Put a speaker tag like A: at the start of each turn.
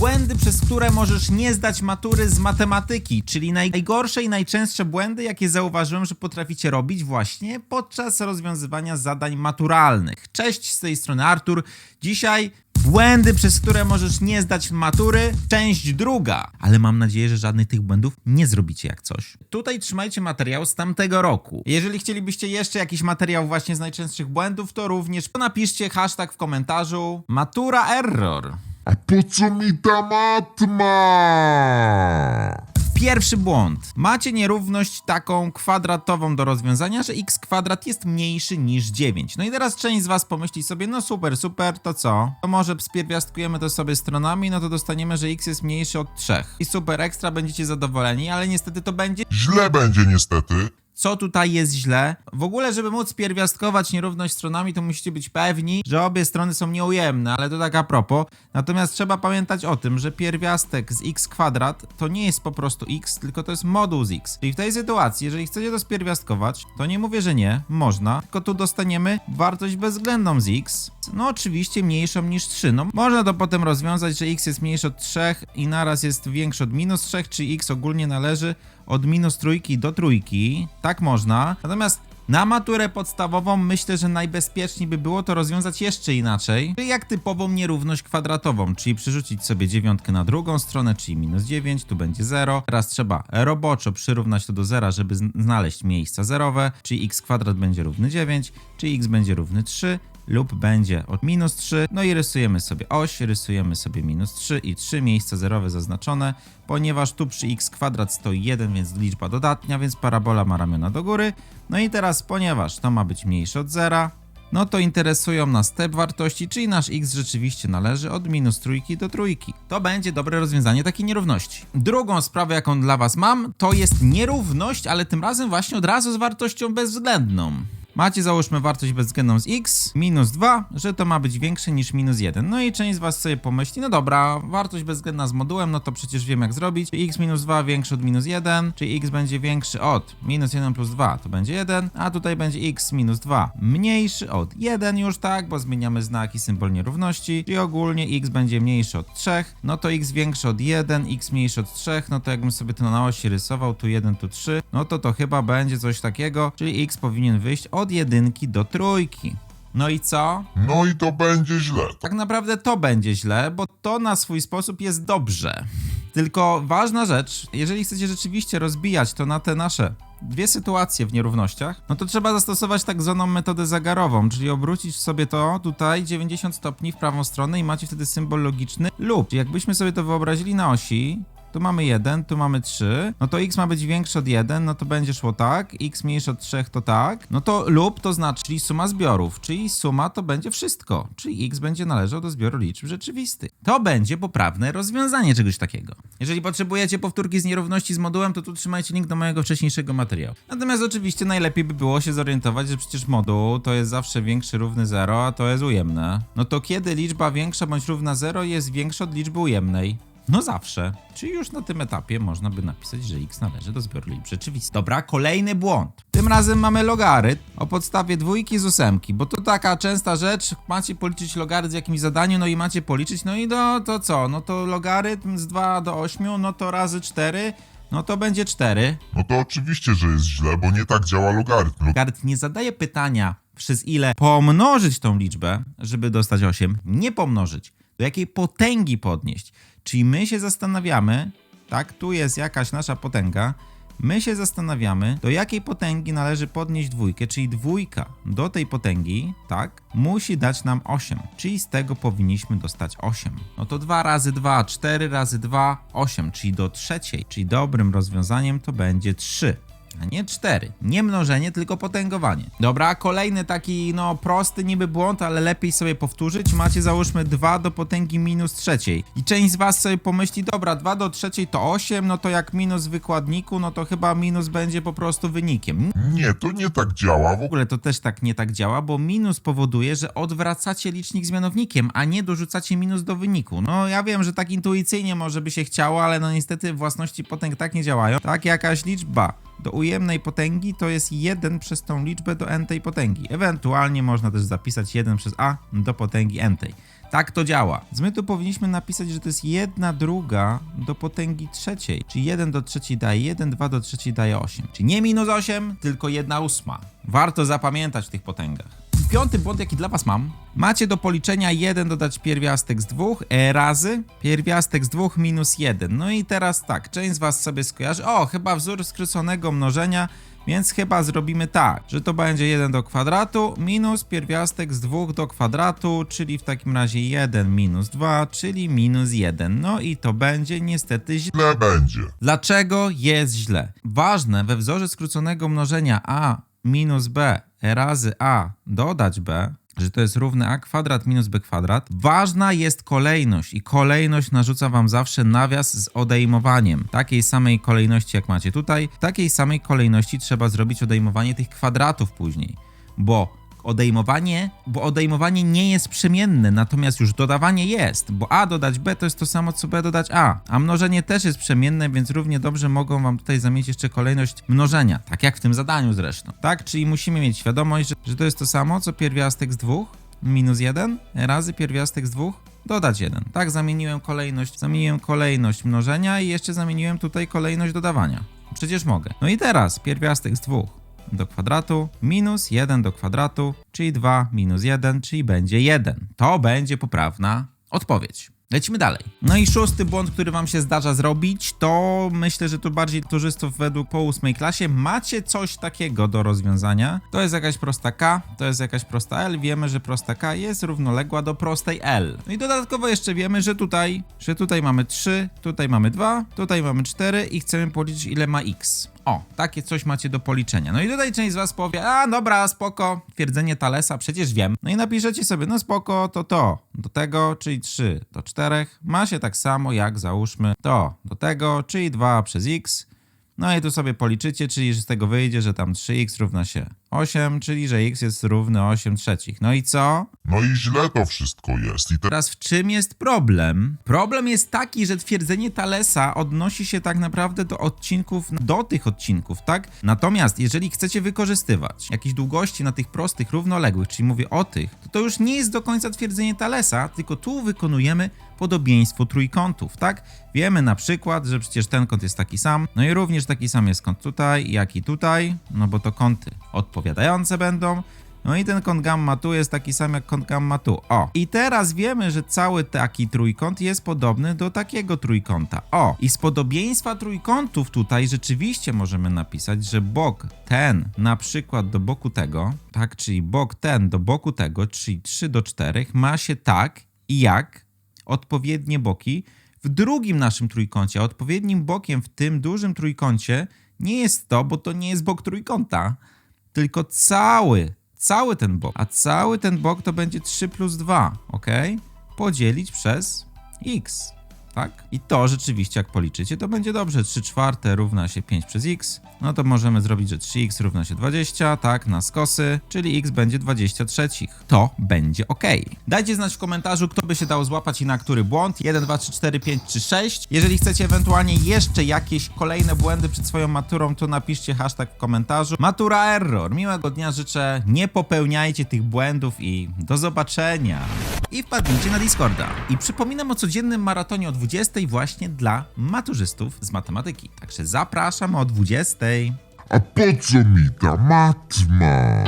A: Błędy, przez które możesz nie zdać matury z matematyki, czyli naj- najgorsze i najczęstsze błędy, jakie zauważyłem, że potraficie robić właśnie podczas rozwiązywania zadań maturalnych. Cześć, z tej strony Artur. Dzisiaj błędy, przez które możesz nie zdać matury, część druga. Ale mam nadzieję, że żadnych tych błędów nie zrobicie jak coś. Tutaj trzymajcie materiał z tamtego roku. Jeżeli chcielibyście jeszcze jakiś materiał właśnie z najczęstszych błędów, to również napiszcie hashtag w komentarzu matura error.
B: A po co mi ta matma?
A: Pierwszy błąd. Macie nierówność taką kwadratową do rozwiązania, że x kwadrat jest mniejszy niż 9. No i teraz część z was pomyśli sobie, no super, super, to co? To może spierwiastkujemy to sobie stronami, no to dostaniemy, że x jest mniejszy od 3. I super ekstra, będziecie zadowoleni, ale niestety to będzie
B: Źle będzie niestety.
A: Co tutaj jest źle. W ogóle, żeby móc pierwiastkować nierówność stronami, to musicie być pewni, że obie strony są nieujemne, ale to tak a propos. Natomiast trzeba pamiętać o tym, że pierwiastek z x kwadrat to nie jest po prostu x, tylko to jest moduł z x. Czyli w tej sytuacji, jeżeli chcecie to spierwiastkować, to nie mówię, że nie, można, tylko tu dostaniemy wartość bezwzględną z x, no oczywiście mniejszą niż 3. No można to potem rozwiązać, że x jest mniejszy od 3 i naraz jest większy od minus 3, czy x ogólnie należy od minus trójki do trójki. Tak można. Natomiast na maturę podstawową myślę, że najbezpieczniej by było to rozwiązać jeszcze inaczej, czyli jak typową nierówność kwadratową, czyli przerzucić sobie dziewiątkę na drugą stronę, czyli minus 9, tu będzie 0. Teraz trzeba roboczo przyrównać to do zera, żeby zn- znaleźć miejsca zerowe, czyli x kwadrat będzie równy 9, czyli x będzie równy 3, lub będzie od minus 3. No i rysujemy sobie oś, rysujemy sobie minus 3 i 3 miejsca zerowe zaznaczone, ponieważ tu przy x kwadrat stoi 1, więc liczba dodatnia, więc parabola ma ramiona do góry. No i teraz, ponieważ to ma być mniejsze od zera, no to interesują nas te wartości, czyli nasz x rzeczywiście należy od minus trójki do trójki. To będzie dobre rozwiązanie takiej nierówności. Drugą sprawę, jaką dla was mam, to jest nierówność, ale tym razem właśnie od razu z wartością bezwzględną. Macie załóżmy wartość bezwzględną z x minus 2, że to ma być większe niż minus 1. No i część z was sobie pomyśli, no dobra, wartość bezwzględna z modułem, no to przecież wiem jak zrobić. x minus 2 większy od minus 1, czyli x będzie większy od minus 1 plus 2, to będzie 1, a tutaj będzie x minus 2 mniejszy od 1 już tak, bo zmieniamy znaki symbol nierówności, czyli ogólnie x będzie mniejszy od 3, no to x większy od 1, x mniejszy od 3, no to jakbym sobie to na osi rysował, tu 1, tu 3, no to to chyba będzie coś takiego, czyli x powinien wyjść od jedynki do trójki. No i co?
B: No i to będzie źle.
A: Tak naprawdę to będzie źle, bo to na swój sposób jest dobrze. Tylko ważna rzecz, jeżeli chcecie rzeczywiście rozbijać to na te nasze dwie sytuacje w nierównościach, no to trzeba zastosować tak zwaną metodę zegarową, czyli obrócić sobie to tutaj 90 stopni w prawą stronę i macie wtedy symbol logiczny lub. Jakbyśmy sobie to wyobrazili na osi, tu mamy 1, tu mamy 3, no to x ma być większy od 1, no to będzie szło tak, x mniejszy od 3 to tak, no to lub to znaczy, suma zbiorów, czyli suma to będzie wszystko, czyli x będzie należał do zbioru liczb rzeczywistych. To będzie poprawne rozwiązanie czegoś takiego. Jeżeli potrzebujecie powtórki z nierówności z modułem, to tu trzymajcie link do mojego wcześniejszego materiału. Natomiast oczywiście najlepiej by było się zorientować, że przecież moduł to jest zawsze większy równy 0, a to jest ujemne. No to kiedy liczba większa bądź równa 0 jest większa od liczby ujemnej? No zawsze. Czyli już na tym etapie można by napisać, że x należy do zbioru liczb rzeczywistych. Dobra, kolejny błąd. Tym razem mamy logarytm o podstawie dwójki z ósemki, bo to taka częsta rzecz. Macie policzyć logarytm w jakimś zadaniu, no i macie policzyć, no i do, to co? No to logarytm z 2 do 8, no to razy 4, no to będzie 4.
B: No to oczywiście, że jest źle, bo nie tak działa logarytm.
A: Logarytm nie zadaje pytania, przez ile pomnożyć tą liczbę, żeby dostać 8, nie pomnożyć, do jakiej potęgi podnieść. Czyli my się zastanawiamy, tak, tu jest jakaś nasza potęga, my się zastanawiamy, do jakiej potęgi należy podnieść dwójkę, czyli dwójka do tej potęgi, tak, musi dać nam 8, czyli z tego powinniśmy dostać 8. No to 2 razy 2, 4 razy 2, 8, czyli do trzeciej, czyli dobrym rozwiązaniem to będzie 3 a nie 4. Nie mnożenie, tylko potęgowanie. Dobra, kolejny taki, no, prosty niby błąd, ale lepiej sobie powtórzyć. Macie załóżmy 2 do potęgi minus trzeciej. I część z was sobie pomyśli, dobra, 2 do trzeciej to 8, no to jak minus w wykładniku, no to chyba minus będzie po prostu wynikiem.
B: Nie, to nie tak działa. W
A: W ogóle to też tak nie tak działa, bo minus powoduje, że odwracacie licznik z mianownikiem, a nie dorzucacie minus do wyniku. No ja wiem, że tak intuicyjnie może by się chciało, ale no niestety własności potęg tak nie działają. Tak jakaś liczba do ujemnej potęgi to jest 1 przez tą liczbę do n tej potęgi. Ewentualnie można też zapisać 1 przez a do potęgi n tej. Tak to działa. Więc my tu powinniśmy napisać, że to jest jedna druga do potęgi trzeciej. Czyli 1 do trzeciej daje 1, 2 do trzeciej daje 8. Czyli nie minus 8, tylko 1 ósma. Warto zapamiętać w tych potęgach. Piąty błąd, jaki dla was mam. Macie do policzenia 1 dodać pierwiastek z 2 e, razy pierwiastek z 2 minus 1. No i teraz tak, część z was sobie skojarzy, o, chyba wzór skróconego mnożenia, więc chyba zrobimy tak, że to będzie 1 do kwadratu minus pierwiastek z 2 do kwadratu, czyli w takim razie 1 minus 2, czyli minus 1. No i to będzie niestety źle.
B: Będzie.
A: Dlaczego jest źle? Ważne we wzorze skróconego mnożenia a minus b razy a dodać b, że to jest równe a kwadrat minus b kwadrat. Ważna jest kolejność i kolejność narzuca wam zawsze nawias z odejmowaniem. Takiej samej kolejności jak macie tutaj, takiej samej kolejności trzeba zrobić odejmowanie tych kwadratów później, bo odejmowanie, bo odejmowanie nie jest przemienne, natomiast już dodawanie jest, bo a dodać b to jest to samo co b dodać a, a mnożenie też jest przemienne, więc równie dobrze mogą wam tutaj zamienić jeszcze kolejność mnożenia, tak jak w tym zadaniu zresztą, tak? Czyli musimy mieć świadomość, że, że to jest to samo co pierwiastek z 2 minus 1 razy pierwiastek z 2 dodać 1. Tak, zamieniłem kolejność, zamieniłem kolejność mnożenia i jeszcze zamieniłem tutaj kolejność dodawania. Przecież mogę. No i teraz pierwiastek z 2 do kwadratu minus 1 do kwadratu, czyli 2 minus 1, czyli będzie 1. To będzie poprawna odpowiedź. Lecimy dalej. No i szósty błąd, który wam się zdarza zrobić, to myślę, że tu bardziej turzystów według po ósmej klasie macie coś takiego do rozwiązania. To jest jakaś prosta K, to jest jakaś prosta L. Wiemy, że prosta K jest równoległa do prostej L. No i dodatkowo jeszcze wiemy, że tutaj, że tutaj mamy 3, tutaj mamy 2, tutaj mamy 4 i chcemy policzyć ile ma x. O, takie coś macie do policzenia. No i tutaj część z was powie, a dobra, spoko, twierdzenie Thalesa, przecież wiem. No i napiszecie sobie, no spoko, to to, do tego, czyli 3 do 4, ma się tak samo jak załóżmy to do tego, czyli 2 przez x. No i tu sobie policzycie, czyli z tego wyjdzie, że tam 3x równa się 8, czyli że x jest równy 8 trzecich. No i co?
B: No i źle to wszystko jest. I te...
A: Teraz w czym jest problem? Problem jest taki, że twierdzenie Thalesa odnosi się tak naprawdę do odcinków, do tych odcinków, tak? Natomiast jeżeli chcecie wykorzystywać jakieś długości na tych prostych, równoległych, czyli mówię o tych, to to już nie jest do końca twierdzenie Thalesa, tylko tu wykonujemy podobieństwo trójkątów, tak? Wiemy na przykład, że przecież ten kąt jest taki sam, no i również taki sam jest kąt tutaj, jak i tutaj, no bo to kąty odpowiadające będą, no i ten kąt gamma tu jest taki sam jak kąt gamma tu. O. I teraz wiemy, że cały taki trójkąt jest podobny do takiego trójkąta. O. I z podobieństwa trójkątów tutaj rzeczywiście możemy napisać, że bok ten na przykład do boku tego, tak, czyli bok ten do boku tego, czyli 3 do 4 ma się tak jak odpowiednie boki w drugim naszym trójkącie. A odpowiednim bokiem w tym dużym trójkącie nie jest to, bo to nie jest bok trójkąta, tylko cały, cały ten bok. A cały ten bok to będzie 3 plus 2, ok? Podzielić przez x, tak? I to rzeczywiście, jak policzycie, to będzie dobrze. 3 czwarte równa się 5 przez x. No to możemy zrobić, że 3x równa się 20, tak, na skosy, czyli x będzie 20 trzecich. To będzie ok. Dajcie znać w komentarzu, kto by się dał złapać i na który błąd. 1, 2, 3, 4, 5 czy 6. Jeżeli chcecie ewentualnie jeszcze jakieś kolejne błędy przed swoją maturą, to napiszcie hashtag w komentarzu. Matura error. Miłego dnia życzę. Nie popełniajcie tych błędów i do zobaczenia. I wpadnijcie na Discorda. I przypominam o codziennym maratonie o 20 właśnie dla maturzystów z matematyki. Także zapraszam o 20.
B: A po co mi ta matma?